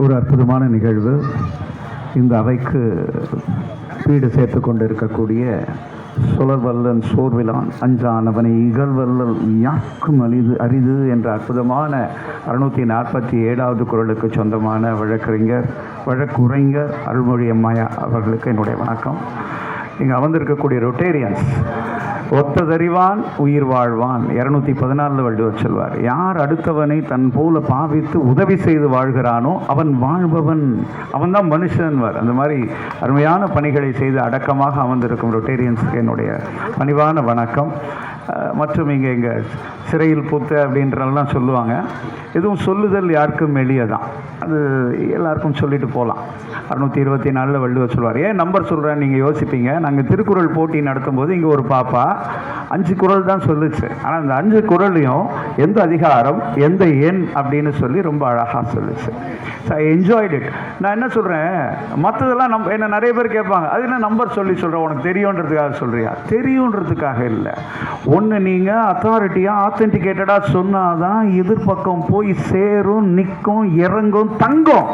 ஒரு அற்புதமான நிகழ்வு. இந்த அவைக்கு வீடு சேர்த்து கொண்டிருக்கக்கூடிய சுழல்வல்லன் சோர்விலான் அஞ்சானவனை இகழ்வல்லல் யாக்கும் அரிது அரிது என்ற அற்புதமான அறுநூற்றி நாற்பத்தி ஏழாவது குரலுக்கு சொந்தமான வழக்கறிஞர் வழக்குரைஞர் அருள்மொழி அம்மாயா அவர்களுக்கு என்னுடைய வணக்கம். இங்கே அமர்ந்திருக்கக்கூடிய ரொட்டேரியன்ஸ் ஒத்ததறிவான் உயிர் வாழ்வான். இரநூத்தி பதினாலில் வள்ளுவர் சொல்வார் யார் அடுத்தவனை தன் போல பாவித்து உதவி செய்து வாழ்கிறானோ அவன் வாழ்பவன். அவன் தான் மனுஷன்வார் அந்த மாதிரி அருமையான பணிகளை செய்து அடக்கமாக அமர்ந்திருக்கும் ரொட்டேரியன்ஸுக்கு என்னுடைய பணிவான வணக்கம். மற்றும் இங்கே இங்கே சிறையில் பூத்த அப்படின்றலாம் சொல்லுவாங்க. எதுவும் சொல்லுதல் யாருக்கும் எளிய தான் அது எல்லாருக்கும் சொல்லிட்டு போகலாம் அறுநூற்றி இருபத்தி நாலில் வள்ளுவர் சொல்லுவார் ஏன் நம்பர் சொல்கிறேன் நீங்கள் யோசிப்பீங்க. நாங்கள் திருக்குறள் போட்டி நடத்தும் போது இங்கே ஒரு பாப்பா அஞ்சு குறள் தான் சொல்லுச்சு. ஆனால் அந்த அஞ்சு குரலையும் எந்த அதிகாரம் எந்த எண் அப்படின்னு சொல்லி ரொம்ப அழகாக சொல்லுச்சு. ஸோ ஐ என்ஜாய்ட் இட் நான் என்ன சொல்கிறேன் மற்றதெல்லாம் நம் என்ன நிறைய பேர் கேட்பாங்க அது என்ன நம்பர் சொல்லி சொல்கிறேன் உனக்கு தெரியுன்றதுக்காக சொல்கிறியா தெரியுன்றதுக்காக இல்லை. ஒன்று நீங்கள் அத்தாரிட்டியாக ஆத்தென்டிகேட்டடாக சொன்னால் தான் எதிர்பக்கம் போய் சேரும் நிற்கும் இறங்கும் தங்கும்.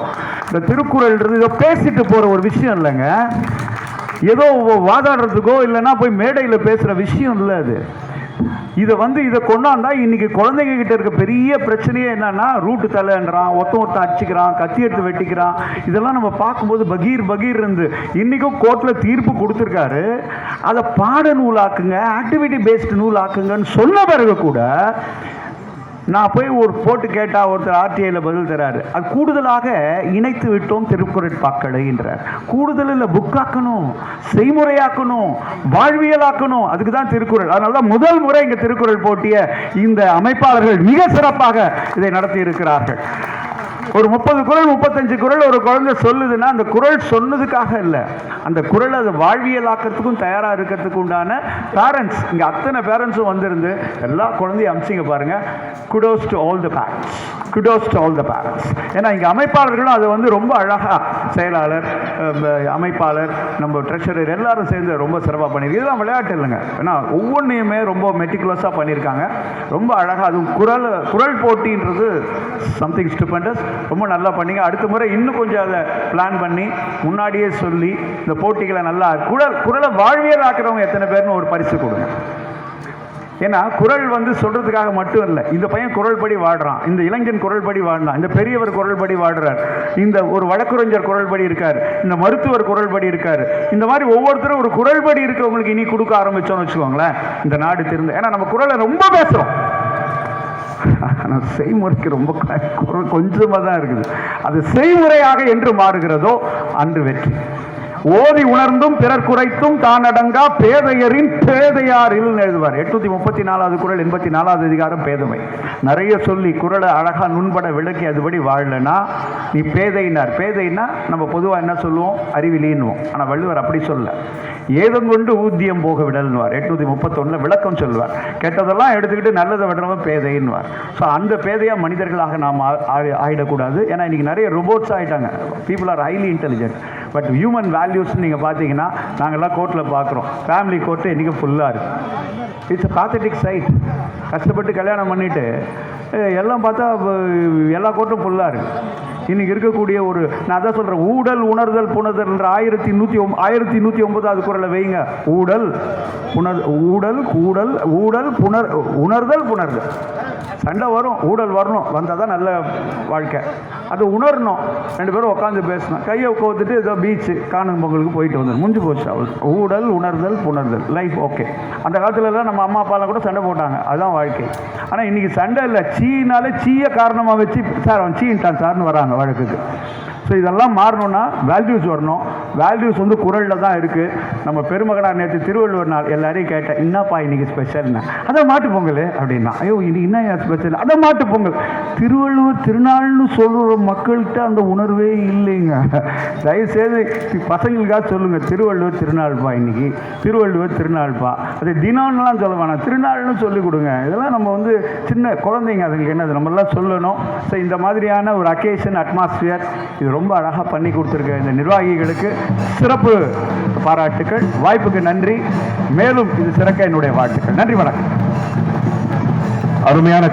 இந்த திருக்குறள்ன்றது இதை பேசிட்டு போகிற ஒரு விஷயம் இல்லைங்க. ஏதோ வாதாடுறதுக்கோ இல்லைன்னா போய் மேடையில் பேசுகிற விஷயம் இல்லை அது. இதை வந்து இதை கொண்டாந்தா இன்னைக்கு குழந்தைங்க கிட்ட இருக்க பெரிய பிரச்சனையே என்னன்னா ரூட்டு தலைன்றான் ஒருத்தன் ஒருத்தன் அடிச்சுக்கிறான் கத்தி எடுத்து வெட்டிக்கிறான். இதெல்லாம் நம்ம பார்க்கும்போது பகீர் பகீர் இருந்து. இன்னைக்கும் கோர்ட்டில் தீர்ப்பு கொடுத்துருக்காரு. அதை பாட நூலாக்குங்க ஆக்டிவிட்டி பேஸ்டு நூல் ஆக்குங்கன்னு சொன்ன பிறகு கூட நான் போய் ஒரு போட்டு கேட்டால் ஒருத்தர் ஆர்டிஐயில் பதில் தராரு. அது கூடுதலாக இணைத்து விட்டோம் திருக்குறட்பாக்களைன்றார் கூடுதல் இல்லை புக்காக்கணும் செய்முறையாக்கணும் வாழ்வியலாக்கணும். அதுக்கு தான் திருக்குறள். அதனால தான் முதல் முறை இங்கே திருக்குறள் போட்டிய இந்த அமைப்பாளர்கள் மிக சிறப்பாக இதை நடத்தி இருக்கிறார்கள். ஒரு முப்பது குரல் முப்பத்தஞ்சு குரல் ஒரு குழந்தை சொல்லுதுன்னா அந்த குரல் சொன்னதுக்காக இல்லை. அந்த குரல் அது வாழ்வியலாக்கிறதுக்கும் தயாராக இருக்கிறதுக்கு உண்டான பேரண்ட்ஸ் இங்கே அத்தனை பேரண்ட்ஸும் வந்திருந்து எல்லா குழந்தையும் அமிச்சிங்க பாருங்க. Kudos to all the parents kudos to all the parents ஏன்னா இங்கே அமைப்பாளர்களும் அதை வந்து ரொம்ப அழகாக செயலாளர் அமைப்பாளர் நம்ம ட்ரெஷரர் எல்லாரும் சேர்ந்து ரொம்ப சிறப்பாக பண்ணியிருக்கு இதெல்லாம் விளையாட்டு இல்லைங்க. ஏன்னா ஒவ்வொன்றையுமே ரொம்ப மெட்டிகுலஸாக பண்ணியிருக்காங்க ரொம்ப அழகாக அதுவும் குரல் குரல் போட்டின்றது சம்திங் ஸ்டூபண்டஸ் ரொம்ப நல்லா பண்ணீங்க. அடுத்த முறை இன்னும் கொஞ்சம் அதை பிளான் பண்ணி முன்னாடியே சொல்லி இந்த போட்டிகளை நல்லா குரல் குரலை வாழ்வியல் ஆக்குறவங்க எத்தனை பேர்னு ஒரு பரிசு கொடுங்க. ஏன்னா குரல் வந்து சொல்கிறதுக்காக மட்டும் இல்லை இந்த பையன் குரல் படி வாடுறான் இந்த இளைஞன் குரல் படி வாடினான் இந்த பெரியவர் குரல் படி வாடுறார் இந்த ஒரு வழக்குரைஞர் குரல் படி இருக்கார் இந்த மருத்துவர் குரல் படி இருக்கார் இந்த மாதிரி ஒவ்வொருத்தரும் ஒரு குரல் படி இருக்கிறவங்களுக்கு இனி கொடுக்க ஆரம்பிச்சோம்னு வச்சுக்கோங்களேன் இந்த நாடு திருந்து ஏன்னா நம்ம குரலை ரொம்ப பேசுகிறோம் ஆனால் செய்முறைக்கு ரொம்ப கொஞ்சமாக தான் இருக்குது. அது செய்முறையாக என்று மாறுகிறதோ அன்று வெற்றி. ஓதி உணர்ந்தும் பிறர் குறைத்தும் தான் அடங்கா பேதையரின் பேதையாரில் எழுதுவார். எட்நூத்தி முப்பத்தி நாலாவது குரல் எண்பத்தி நாலாவது அதிகாரம் பேதமை. நிறைய சொல்லி குரலை அழகா நுண்பட விளக்கி அதுபடி வாழலனா நீ பேதைனார் பேதைனா நம்ம பொதுவாக என்ன சொல்லுவோம்? அறிவிலின்னுவோம். ஆனால் வள்ளுவர் அப்படி சொல்ல. ஏதம் கொண்டு ஊதியம் போக விடல்னுவார். எட்நூத்தி முப்பத்தொன்னுல விளக்கம் சொல்லுவார். கெட்டதெல்லாம் எடுத்துக்கிட்டு நல்லதை விடுறவன் பேதைன்னுவார். ஸோ அந்த பேதையா மனிதர்களாக நாம் ஆ- ஆயிடக்கூடாது. ஏன்னா இன்னைக்கு நிறைய ரோபோட்ஸ் ஆயிட்டாங்க. People are highly intelligent but human வேல்யூஸ்னு நீங்கள் பார்த்தீங்கன்னா நாங்கள்லாம் கோர்ட்டில் பார்க்குறோம். ஃபேமிலி கோர்ட்டு இன்றைக்கி ஃபுல்லாக இருக்குது இட்ஸ் அ பாத்தட்டிக் சைட் கஷ்டப்பட்டு கல்யாணம் பண்ணிவிட்டு எல்லாம் பார்த்தா எல்லா கோர்ட்டும் ஃபுல்லாக இருக்குது இன்றைக்கி இருக்கக்கூடிய ஒரு நான் அதான் சொல்கிறேன் ஊடல் உணர்தல் புணர்தல் என்ற ஆயிரத்தி நூற்றி ஒம் ஆயிரத்தி நூற்றி ஒன்பதாவது குரலை வைங்க. ஊடல் புணர் ஊடல் கூடல் ஊடல் புணர் உணர்தல் புணர்தல். சண்டை வரும் ஊடல் வரணும். வந்தால் தான் நல்ல வாழ்க்கை. அது உணரணும். ரெண்டு பேரும் உட்காந்து பேசணும். கையை கோத்துட்டு ஏதோ பீச்சு காணும் பொங்கலுக்கு போயிட்டு வந்து முடிஞ்சு போச்சு அவள் ஊடல் உணர்தல் புணர்தல். லைஃப் ஓகே அந்த காலத்துலலாம் நம்ம அம்மா அப்பாலாம் கூட சண்டை போட்டாங்க. அதுதான் வாழ்க்கை. ஆனால் இன்னைக்கு சண்டை இல்லை. சீனாலே சீயை காரணமாக வச்சு சார் அவன் சீன்ட்டான் சார்னு வராங்க வழக்குக்கு. ஸோ இதெல்லாம் மாறணும்னா வேல்யூஸ் வரணும். வேல்யூஸ் வந்து குரலில் தான் இருக்குது நம்ம பெருமகனார் நேற்று திருவள்ளுவர் நாள் எல்லாரையும் கேட்டேன் என்னப்பா இன்றைக்கி ஸ்பெஷல்னு அதான் மாட்டு பொங்கல் அப்படின்னா ஐயோ இன்னைக்கு என்ன ஸ்பெஷல் அதான் மாட்டு பொங்கல். திருவள்ளுவர் திருநாள்னு சொல்கிற மக்கள்கிட்ட அந்த உணர்வே இல்லைங்க. தயவுசெய்து பசங்களுக்காக சொல்லுங்கள் திருவள்ளுவர் திருநாள்ப்பா இன்றைக்கி திருவள்ளுவர் திருநாள்ப்பா. அது தினம்லாம் சொல்ல வேணாம் திருநாள்னு சொல்லி கொடுங்க. இதெல்லாம் நம்ம வந்து சின்ன குழந்தைங்க அதுங்களுக்கு என்னது நம்மளாம் சொல்லணும். ஸோ இந்த மாதிரியான ஒரு அக்கேஷன் அட்மாஸ்பியர் இது ரொம்ப அழகாக பண்ணி கொடுத்துருக்க இந்த நிர்வாகிகளுக்கு. சிறப்பு பாராட்டுக்கள். வாய்ப்புக்கு நன்றி. மேலும் இது சிறக்க என்னுடைய வாழ்த்துக்கள். நன்றி வணக்கம். அருமையான